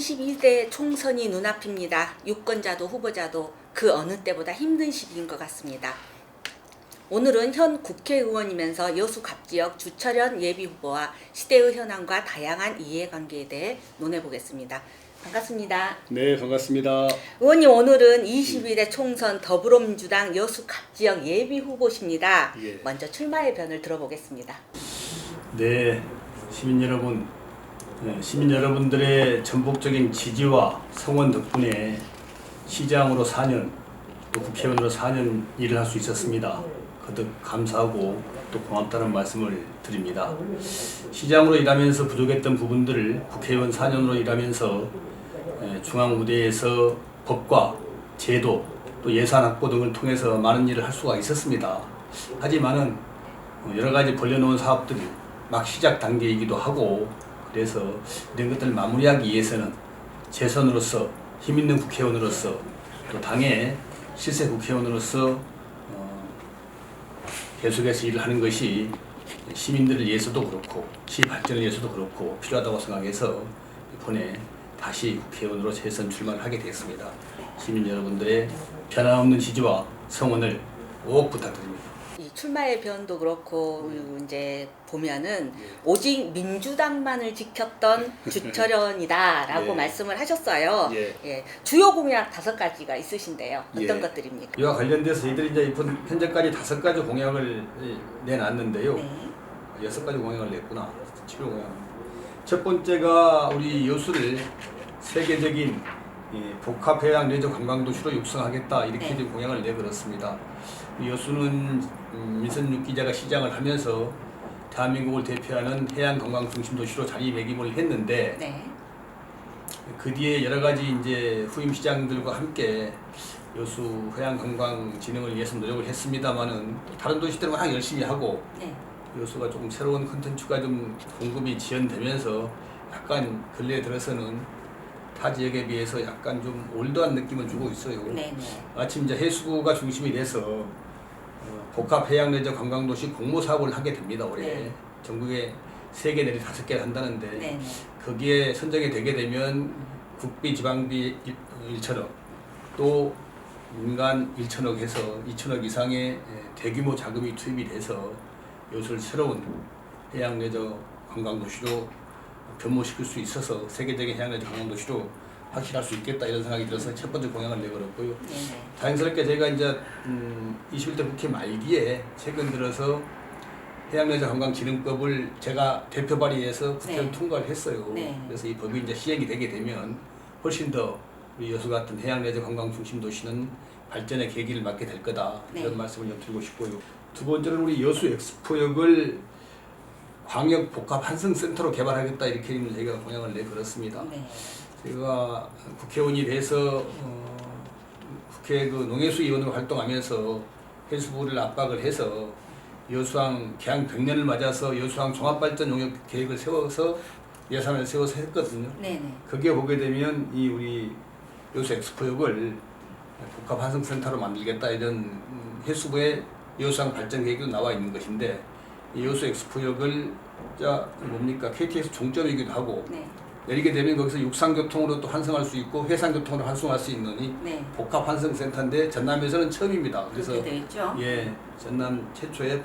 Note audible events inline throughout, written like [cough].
22대 총선이 눈앞입니다. 유권자도 후보자도 그 어느 때보다 힘든 시기인 것 같습니다. 오늘은 현 국회의원이면서 여수 갑지역 주철현 예비후보와 시대의 현황과 다양한 이해관계에 대해 논해보겠습니다. 반갑습니다. 네, 반갑습니다. 의원님 오늘은 21대 총선 더불어민주당 여수 갑지역 예비후보십니다. 예. 먼저 출마의 변을 들어보겠습니다. 네, 시민 여러분, 네, 시민 여러분들의 전폭적인 지지와 성원 덕분에 시장으로 4년, 또 국회의원으로 4년 일을 할 수 있었습니다. 거듭 감사하고 또 고맙다는 말씀을 드립니다. 시장으로 일하면서 부족했던 부분들을 국회의원 4년으로 일하면서 에, 중앙 무대에서 법과 제도 또 예산 확보 등을 통해서 많은 일을 할 수가 있었습니다. 하지만은 어, 여러 가지 벌려놓은 사업들이 막 시작 단계이기도 하고 그래서 이런 것들을 마무리하기 위해서는 재선으로서 힘 있는 국회의원으로서 또 당의 실세 국회의원으로서 어, 계속해서 일을 하는 것이 시민들을 위해서도 그렇고 시 발전을 위해서도 그렇고 필요하다고 생각해서 이번에 다시 국회의원으로 재선 출마를 하게 됐습니다. 시민 여러분들의 변함없는 지지와 성원을 꼭 부탁드립니다. 이 출마의 변도 그렇고 그리고 이제 보면은 오직 민주당만을 지켰던 [laughs] 주철현이다라고 예. 말씀을 하셨어요. 예. 주요 공약 다섯 가지가 있으신데요. 어떤 예. 것들입니까? 이와 관련돼서 저희들이 이제 현재까지 다섯 가지 공약을 내놨는데요. 네. 여섯 가지 공약을 냈구나. 치료 공약. 첫 번째가 우리 여수를 세계적인 이 복합해양 레저 관광도시로 육성하겠다 이렇게 네. 공약을 내걸었습니다. 이 여수는 음, 민선육 기자가 시장을 하면서 대한민국을 대표하는 해양 관광 중심 도시로 자리매김을 했는데 네. 그 뒤에 여러 가지 이제 후임 시장들과 함께 여수 해양 관광 진흥을 위해서 노력을 했습니다만은 다른 도시들은 워낙 열심히 하고 네. 여수가 조금 새로운 컨텐츠가 좀 공급이 지연되면서 약간 근래에 들어서는 타 지역에 비해서 약간 좀 올드한 느낌을 주고 있어요. 네. 네. 마침 이제 해수부가 중심이 돼서 어, 복합 해양 레저 관광도시 공모 사업을 하게 됩니다 올해 네. 전국에 세 개 내지 다섯 개를 한다는데 네. 네. 거기에 선정이 되게 되면 국비 지방비 1천억 또 민간 1천억 해서 2천억 이상의 예, 대규모 자금이 투입이 돼서 이것을 새로운 해양 레저 관광 도시로 변모시킬 수 있어서 세계적인 해양 레저 관광 도시로 확실할 수 있겠다 이런 생각이 들어서 첫 번째 공약을 내걸었고요. 네. 네. 자연스럽게 제가 이제 음, 21대 국회 말기에 최근 들어서 해양레저 관광진흥법을 제가 대표 발의해서 국회를 네. 통과를 했어요. 네. 그래서 이 법이 이제 시행이 되게 되면 훨씬 더 우리 여수 같은 해양레저 관광 중심 도시는 발전의 계기를 맞게 될 거다 네. 이런 말씀을 좀 드리고 싶고요. 두 번째는 우리 여수 엑스포역을 광역 복합 환승 센터로 개발하겠다 이렇게 저희가 공약을 내걸었습니다. 네. 제가 국회의원이 돼서 어, 국회 그 농해수 위원으로 활동하면서 해수부를 압박을 해서 여수항 개항 100년을 맞아서 여수항 종합발전 용역 계획을 세워서 예산을 세워서 했거든요. 네. 네. 거기에 보게 되면 이 우리 여수 엑스포역을 복합 환승센터로 만들겠다 이런 음, 해수부의 여수항 발전 계획도 나와 있는 것인데 이 여수 엑스포역을 자 뭡니까 KTX 종점이기도 하고 네. 내리게 되면 거기서 육상교통으로 또 환승할 수 있고 해상교통으로 환승할 수 있는 이 네. 복합 환승센터인데 전남에서는 처음입니다. 그래서 그렇게 되어 있죠. 예 전남 최초의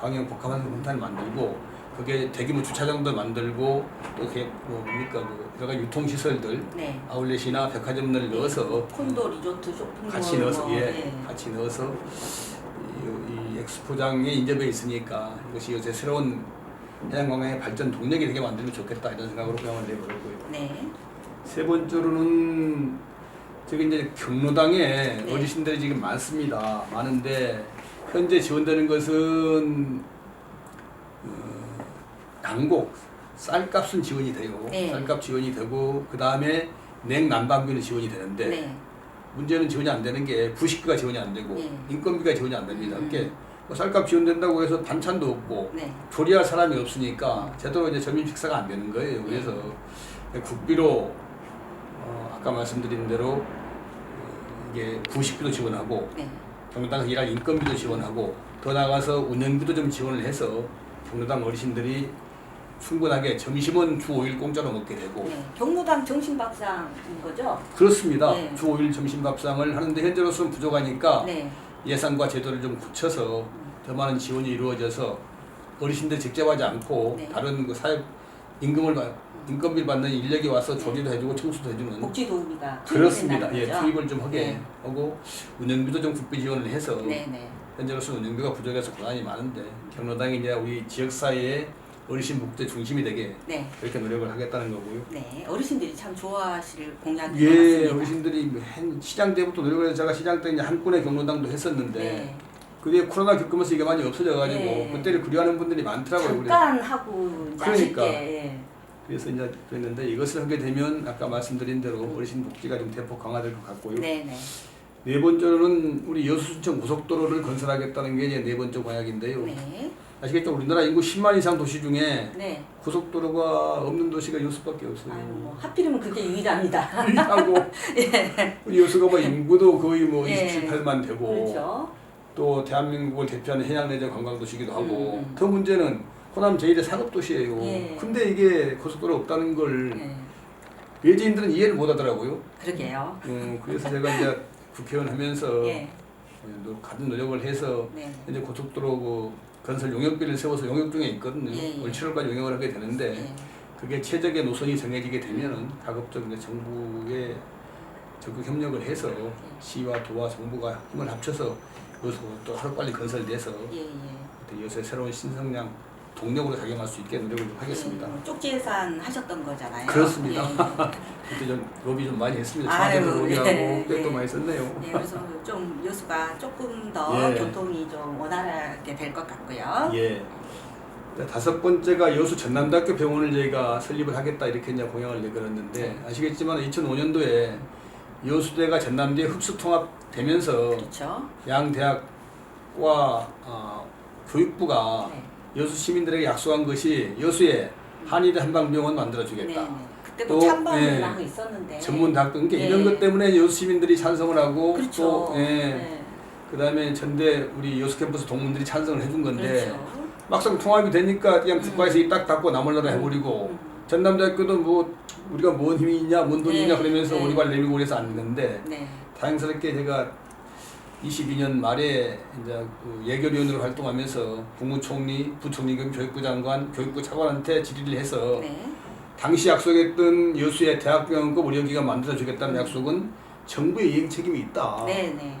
광역 복합 환승센터를 만들고 그게 대규모 주차장도 만들고 또 그게 뭐 뭡니까 그 여러 가지 유통시설들 네. 아울렛이나 백화점을 넣어서 콘도 리조트 쇼핑몰 같이 넣어서 뭐, 예 네. 같이 넣어서 이, 이 엑스포장에 인접해 있으니까 이것이 요새 새로운 해양관광의 발전 동력이 되게 만들면 좋겠다 이런 생각으로 공약을 내버렸고요. 네. 세 번째로는 저기 이제 경로당에 네. 어르신들이 지금 많습니다. 많은데 현재 지원되는 것은 어, 양곡 쌀값은 지원이 돼요. 네. 쌀값 지원이 되고 그 다음에 냉난방비는 지원이 되는데 네. 문제는 지원이 안 되는 게 부식비가 지원이 안 되고 네. 인건비가 지원이 안 됩니다. 음. 뭐 쌀값 지원된다고 해서 반찬도 없고 네. 조리할 사람이 없으니까 제대로 이제 점심 식사가 안 되는 거예요. 그래서 국비로 어, 아까 말씀드린 대로 어, 이게 부식비도 지원하고 네. 경로당에서 일할 인건비도 지원하고 더 나아가서 운영비도 좀 지원을 해서 경로당 어르신들이 충분하게 점심은 주 5일 공짜로 먹게 되고 네. 경로당 정신밥상인 거죠? 그렇습니다. 네. 주 5일 점심밥상을 하는데 현재로서는 부족하니까 네. 예산과 제도를 좀 굳혀서 더 많은 지원이 이루어져서 어르신들 직접 하지 않고 네. 다른 그 사회 임금을 받- 인건비를 받는 인력이 와서 조리도 해주고 청소도 해주는 복지 도우미가 그렇습니다. 예, 거죠? 투입을 좀 하게 네. 하고 운영비도 좀 국비 지원을 해서 네, 네. 현재로서는 운영비가 부족해서 고난이 많은데 경로당이 이제 우리 지역 사회의 어르신 목재 중심이 되게 네. 그렇게 노력을 하겠다는 거고요. 네. 어르신들이 참 좋아하실 것 예, 같습니다. 어르신들이 한 시장 때부터 노력을 해서 제가 시장 때 이제 한 건의 경로당도 했었는데 네. 그게 코로나 겪으면서 이게 많이 없어져가지고 네. 그때를 그리워하는 분들이 많더라고요. 그래서, 잠깐 하고 이제 그러니까. 아쉽게 예. 그래서 이제 그랬는데 이것을 하게 되면 아까 말씀드린 대로 어르신 복지가 좀 대폭 강화될 것 같고요. 네, 네. 네 번째로는 우리 여수순천 고속도로를 건설하겠다는 게 이제 네 번째 공약인데요. 네. 아시겠죠? 우리나라 인구 10만 이상 도시 중에 네. 고속도로가 없는 도시가 여수밖에 없어요. 아유, 뭐 하필이면 그게 유일합니다. 하고 [laughs] 우리 여수가 뭐 인구도 거의 뭐 예. 27, 8만 되고 그렇죠. 또 대한민국을 대표하는 해양 내전 관광 도시기도 하고 음. 더 문제는 호남 제1의 상업 도시예요. 예. 근데 이게 고속도로 없다는 걸 네. 외지인들은 이해를 못 하더라고요. 그러게요. 음, 그래서 제가 이제 국회의원 하면서 예. 노- 같은 노력을 해서 네. 이제 고속도로 그 건설 용역비를 세워서 용역 중에 있거든요. 예, 예. 올 7월까지 용역을 하게 되는데 예. 그게 최적의 노선이 정해지게 되면은 가급적 이제 정부의 적극 협력을 해서 시와 도와 정부가 힘을 합쳐서 여수 또 하루빨리 건설돼서 예, 예. 여수의 새로운 신성장 동력으로 작용할 수 있게 노력을 좀 하겠습니다. 예, 쪽지 예산 하셨던 거잖아요. 그렇습니다. 예. [laughs] 그때 좀 로비 좀 많이 했습니다. 청와대도 로비하고 예, [laughs] 백도 예. 많이 썼네요. 네, 그래서 좀 여수가 조금 더 예. 교통이 좀 원활하게 될 것 같고요. 예. 자, 다섯 번째가 여수 전남대학교 병원을 저희가 설립을 하겠다 이렇게 이제 공약을 내걸었는데 네. 아시겠지만 2005년도에 여수대가 전남대 흡수 통합되면서 그렇죠. 양 대학과 어, 교육부가 네. 여수 시민들에게 약속한 것이 여수에 한의대 한방병원 네, 만들어주겠다. 네. 그때 또, 뭐 찬반을 예. 하고 있었는데. 전문 대학교 그러니까 네. 이런 것 때문에 여수 시민들이 찬성을 하고 그렇죠. 또 예. 네. 그다음에 전대 우리 여수 캠퍼스 동문들이 찬성을 해준 건데 그렇죠. 막상 통합이 되니까 그냥 국가에서 이딱 닫고 나몰라라 해버리고 음. 전남대학교도 뭐 우리가 뭔 힘이 있냐 뭔 돈이 있냐 네, 그러면서 네. 오리발 내밀고 그래서 안 됐는데 네. 다행스럽게 제가 22년 말에 이제 그 예결위원으로 활동하면서 국무총리, 부총리 겸 교육부 장관, 교육부 차관한테 질의를 해서 네. 당시 약속했던 여수의 대학병원급 의료기관 만들어주겠다는 약속은 정부의 이행 책임이 있다. 네, 네.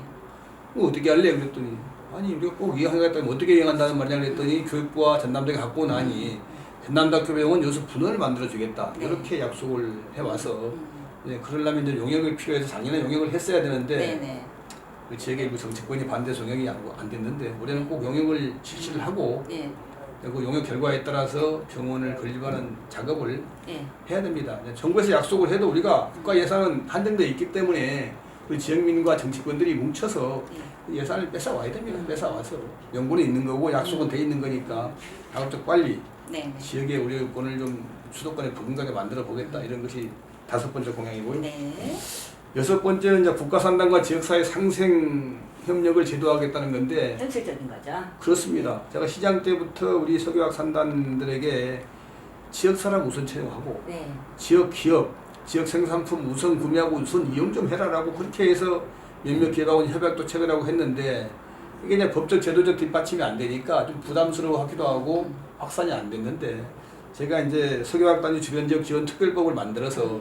뭐 어떻게 할래? 그랬더니 아니 우리가 꼭 이행하겠다면 어떻게 이행한다는 말이냐 그랬더니 교육부와 전남대가 갖고 나니 전남대학교 병원 여수 분원을 만들어주겠다 네. 이렇게 약속을 해와서 음. 네, 그러려면 이제 용역이 필요해서 작년에 용역을 했어야 되는데 네, 네. 그 지역의 일부 정치권이 반대 용역이 안, 안 됐는데 올해는 꼭 용역을 실시를 하고 예. 그 용역 결과에 따라서 병원을 건립하는 작업을 예. 해야 됩니다. 정부에서 약속을 해도 우리가 국가 예산은 한정돼 있기 때문에 우리 지역민과 정치권들이 뭉쳐서 예. 예산을 뺏어 와야 됩니다. 뺏어 와서 명분이 있는 거고 약속은 돼 있는 거니까 가급적 빨리 네, 네. 지역의 의료권을 좀 수도권에 부근하게 만들어 보겠다 이런 것이 다섯 번째 공약이고요. 네. 여섯 번째는 이제 국가 산단과 지역사회 상생 협력을 제도하겠다는 건데 현실적인 거죠. 그렇습니다. 제가 시장 때부터 우리 석유학 산단들에게 지역 사람 우선 채용하고 네. 지역 기업, 지역 생산품 우선 구매하고 우선 이용 좀 해라라고 그렇게 해서 몇몇 기업하고 협약도 체결하고 했는데 이게 이제 법적 제도적 뒷받침이 안 되니까 좀 부담스러워 하기도 하고 확산이 안 됐는데 제가 이제 석유학 단위 주변 지역 지원 특별법을 만들어서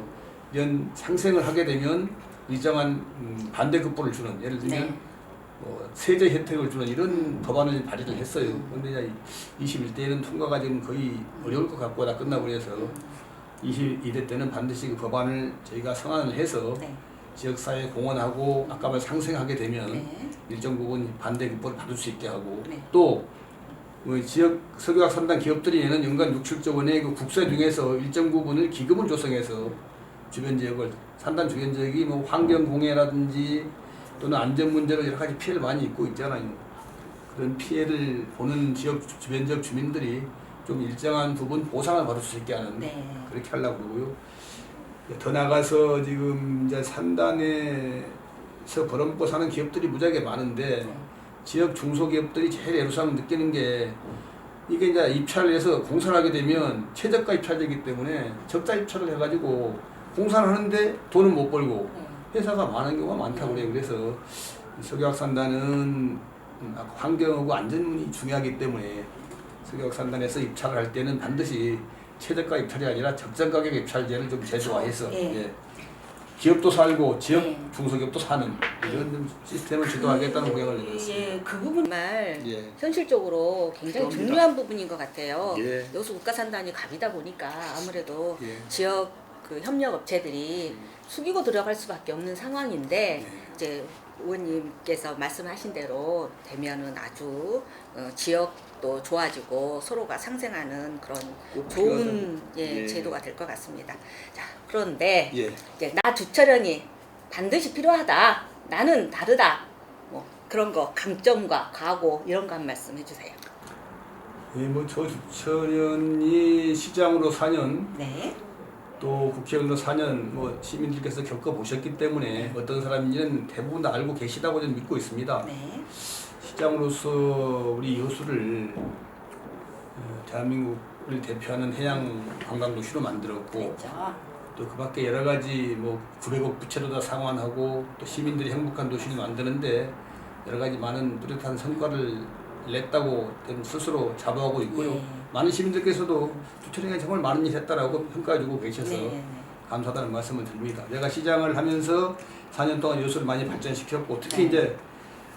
이런 상생을 하게 되면 일정한 음, 반대급부를 주는 예를 들면 네. 뭐 세제 혜택을 주는 이런 법안을 발의를 했어요. 그런데 이제 21대에는 통과가 지금 거의 어려울 것 같고 다 끝나고 그래서 22대 때는 반드시 그 법안을 저희가 성안을 해서 네. 지역사회 공헌하고 아까 말 상생하게 되면 네. 일정 부분 반대 급부를 받을 수 있게 하고 네. 또 우리 지역 석유학 산단 기업들이 내는 연간 6, 7조 원의 그 국세 중에서 일정 부분을 기금을 조성해서 주변 지역을 산단 주변 지역이 뭐 환경 공해라든지 또는 안전 문제로 여러 가지 피해를 많이 입고 있잖아요. 그런 피해를 보는 지역 주변 지역 주민들이 좀 일정한 부분 보상을 받을 수 있게 하는 네. 그렇게 하려고 그러고요. 더 나가서 지금 이제 산단에서 벌어먹고 사는 기업들이 무지하게 많은데 네. 지역 중소기업들이 제일 애로사항 느끼는 게 이게 이제 입찰을 해서 공사를 하게 되면 최저가 입찰되기 때문에 적자 입찰을 해가지고 공사를 하는데 돈은 못 벌고 네. 회사가 많은 경우가 많다고 그래요. 그래서 석유학산단은 환경하고 안전이 중요하기 때문에 석유학산단에서 입찰을 할 때는 반드시 최저가 입찰이 아니라 적정 가격 입찰제를 좀 제도화해서 예. 예. 기업도 살고 지역 예. 중소기업도 사는 이런 좀 시스템을 지도하겠다는 공약을 내놨습니다. 예, 그 부분 정말 예. 현실적으로 굉장히 그럽니다. 중요한 부분인 것 같아요. 예. 여수 국가산단이 갑이다 보니까 아무래도 예. 지역 그 협력 업체들이 숙이고 들어갈 수밖에 없는 상황인데 예. 이제 의원님께서 말씀하신 대로 되면은 아주 어, 지역도 좋아지고 서로가 상생하는 그런 꼭 좋은. 예, 예. 제도가 될 것 같습니다. 자 그런데 예. 이제 나 주철현이 반드시 필요하다. 나는 다르다. 뭐 그런 거 강점과 각오 이런 거 한 말씀 해주세요. 예, 뭐저 주철현이 시장으로 4년 네. 또 국회의원으로 4년 뭐 시민들께서 겪어보셨기 때문에 어떤 사람인지는 대부분 다 알고 계시다고 저는 믿고 있습니다. 네. 시장으로서 우리 여수를 어, 대한민국을 대표하는 해양 관광 도시로 만들었고 그렇죠. 또그 밖에 여러 가지 뭐 900억 부채로 다 상환하고 또 시민들이 행복한 도시를 만드는데 여러 가지 많은 뚜렷한 성과를 냈다고 스스로 자부하고 있고요. 예. 많은 시민들께서도 주철이가 정말 많은 일 했다라고 평가해주고 계셔서 네, 네. 감사하다는 말씀을 드립니다. 내가 시장을 하면서 4년 동안 여수를 많이 발전시켰고 특히 네. 이제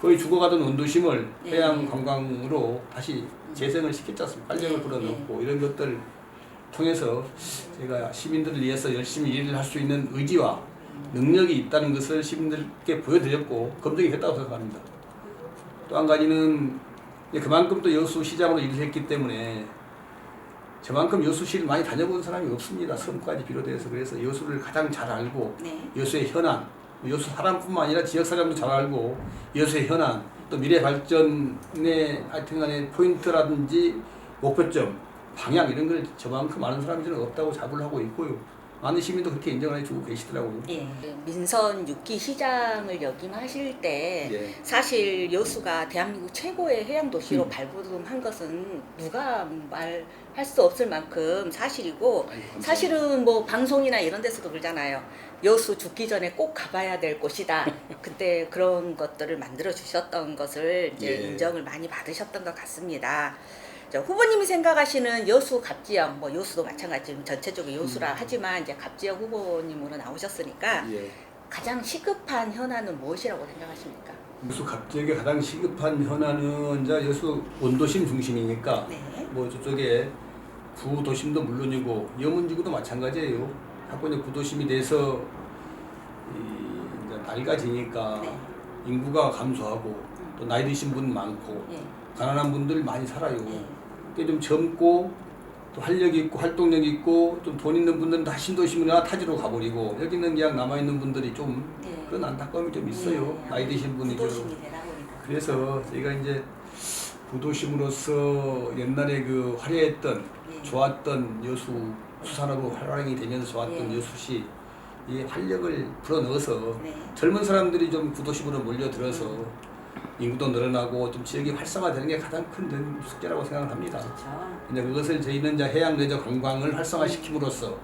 거의 죽어가던 원도심을 네. 해양 관광으로 다시 재생을 시켰지 않습니까? 활력을 네. 불어넣고 이런 것들 통해서 제가 시민들을 위해서 열심히 일을 할 수 있는 의지와 능력이 있다는 것을 시민들께 보여드렸고 검증이 됐다고 생각합니다. 또 한 가지는 그만큼 또 여수 시장으로 일을 했기 때문에 저만큼 여수시를 많이 다녀본 사람이 없습니다. 섬까지 비롯해서 그래서 여수를 가장 잘 알고 네. 여수의 현안, 여수 사람뿐만 아니라 지역 사람도 잘 알고 여수의 현안, 또 미래 발전의 하여튼간에 포인트라든지 목표점, 방향 이런 걸 저만큼 아는 저는 없다고 자부를 하고 있고요. 많은 시민도 그렇게 인정을 해주고 계시더라고요. 예. 민선 6기 시장을 역임하실 때 예. 사실 여수가 대한민국 최고의 해양 도시로 음. 발돋움한 것은 누가 말할 수 없을 만큼 사실이고 아이고. 사실은 뭐 방송이나 이런 데서도 그러잖아요. 여수 죽기 전에 꼭 가봐야 될 곳이다. [laughs] 그때 그런 것들을 만들어 주셨던 것을 이제 예. 인정을 많이 받으셨던 것 같습니다. 자, 후보님이 생각하시는 여수 갑지역, 뭐 여수도 마찬가지 로 전체적으로 여수라 하지만 이제 갑지역 후보님으로 나오셨으니까 예. 가장 시급한 현안은 무엇이라고 생각하십니까? 여수 갑자기 가장 시급한 현안은 이제 여수 원도심 중심이니까 네. 뭐 저쪽에 구도심도 물론이고 여문지구도 마찬가지예요. 자꾸 이제 구도심이 돼서 이 이제 낡아지니까 네. 인구가 감소하고 또 나이 드신 분 많고 예. 가난한 분들 많이 살아요. 예. 그게 좀 젊고 또 활력이 있고 활동력이 있고 좀 돈 있는 분들은 다 신도심이나 타지로 가버리고 여기는 그냥 남아 있는 분들이 좀 예. 그런 안타까움이 좀 있어요. 예. 나이 드신 분이 좀 되다 보니까. 그래서 저희가 이제 부도심으로서 옛날에 그 화려했던 예. 좋았던 여수 수산업으로 활활하게 되면서 좋았던 예. 여수시 이 활력을 불어넣어서 네. 젊은 사람들이 좀 구도심으로 몰려들어서 인구도 늘어나고 좀 지역이 활성화되는 게 가장 큰 숙제라고 생각을 합니다. 그렇죠. 근데 그것을 저희는 이제 해양 레저 관광을 활성화시킴으로써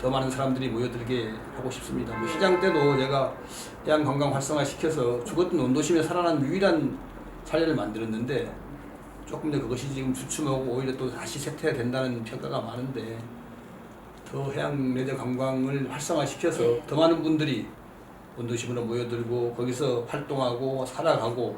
더 많은 사람들이 모여들게 하고 싶습니다. 뭐 시장 때도 제가 해양 관광 활성화시켜서 죽었던 원도심에 살아난 유일한 사례를 만들었는데 조금 더 그것이 지금 주춤하고 오히려 또 다시 쇠퇴된다는 평가가 많은데 더 해양 레저 관광을 활성화시켜서 네. 더 많은 분들이 원도심으로 모여들고 거기서 활동하고 살아가고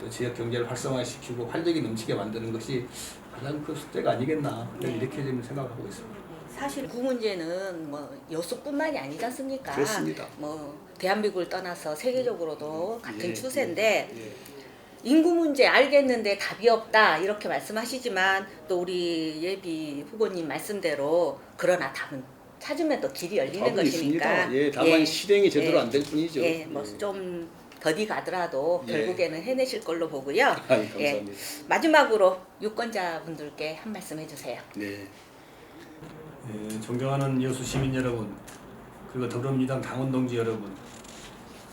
또 지역 경제를 활성화시키고 활력이 넘치게 만드는 것이 가장 큰 숙제가 아니겠나 네. 이렇게 좀 생각하고 있습니다. 사실 구 문제는 뭐 여수뿐만이 아니지 않습니까? 그렇습니다. 뭐 대한민국을 떠나서 세계적으로도 같은 예, 추세인데 예. 인구 문제 알겠는데 답이 없다 이렇게 말씀하시지만 또 우리 예비 후보님 말씀대로 그러나 답은 찾으면 또 길이 열리는 답은 것이니까 있습니다. 예, 다만 실행이 제대로 예. 안 될 뿐이죠. 예, 예. 뭐 좀 더디 가더라도 예. 결국에는 해내실 걸로 보고요. 아이, 예. 감사합니다. 마지막으로 유권자분들께 한 말씀 해주세요. 네. 예, 존경하는 여수 시민 여러분 그리고 더불어민주당 당원 동지 여러분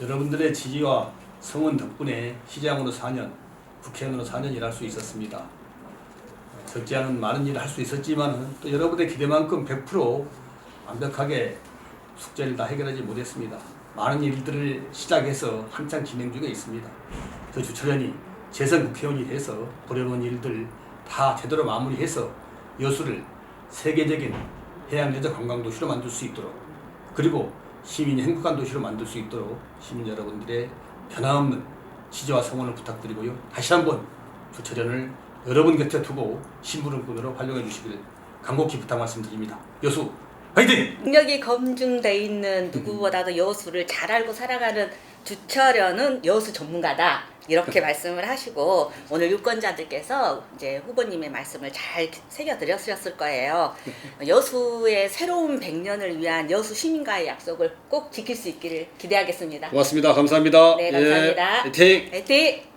여러분들의 지지와 성원 덕분에 시장으로 4년 국회의원으로 4년 일할 수 있었습니다. 적지 않은 많은 일을 할 수 있었지만 또 여러분의 기대만큼 100% 완벽하게 숙제를 다 해결하지 못했습니다. 많은 일들을 시작해서 한창 진행 중에 있습니다. 저 주철현이 재선 국회의원이 돼서 보려는 일들 다 제대로 마무리해서 여수를 세계적인 해양여자 관광도시로 만들 수 있도록 그리고 시민이 행복한 도시로 만들 수 있도록 시민 여러분들의 변함없는 지지와 성원을 부탁드리고요. 다시 한번 주철현을 여러분 곁에 두고 심부름꾼으로 활용해 주시길 간곡히 부탁 말씀드립니다. 여수 화이팅! 능력이 검증돼 있는 누구보다도 여수를 잘 알고 살아가는 주철현은 여수 전문가다 이렇게 [laughs] 말씀을 하시고 오늘 유권자들께서 이제 후보님의 말씀을 잘 새겨드렸을 거예요. [laughs] 여수의 새로운 100년을 위한 여수 시민과의 약속을 꼭 지킬 수 있기를 기대하겠습니다. 고맙습니다. 감사합니다. 네, 감사합니다. 예, 화이팅! 화이팅!